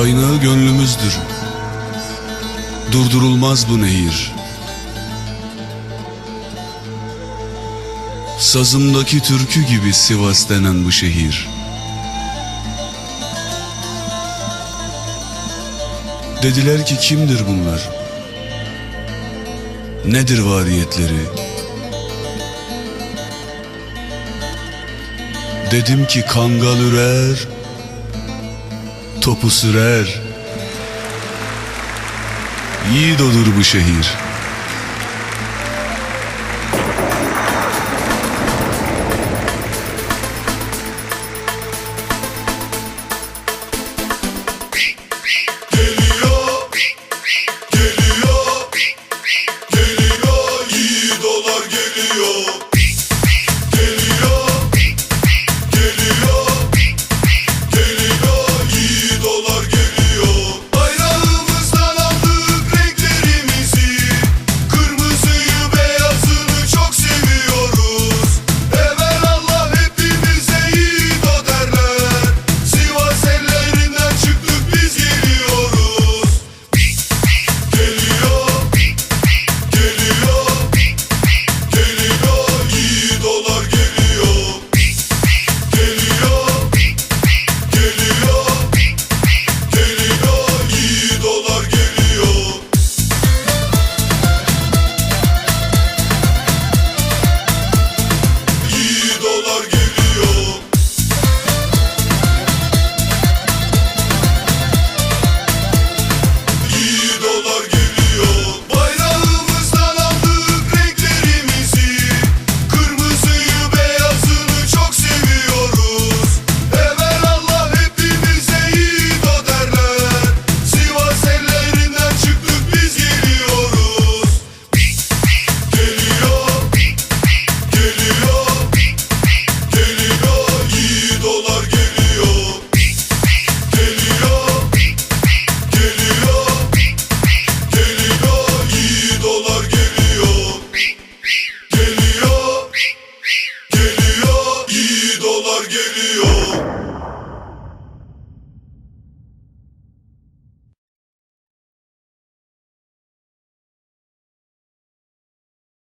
Kaynağı gönlümüzdür. Durdurulmaz bu nehir. Sazımdaki türkü gibi Sivas denen bu şehir. Dediler ki kimdir bunlar? Nedir variyetleri? Dedim ki kangal ürer, topu sürer. Yiğit olur bu şehir. geliyor.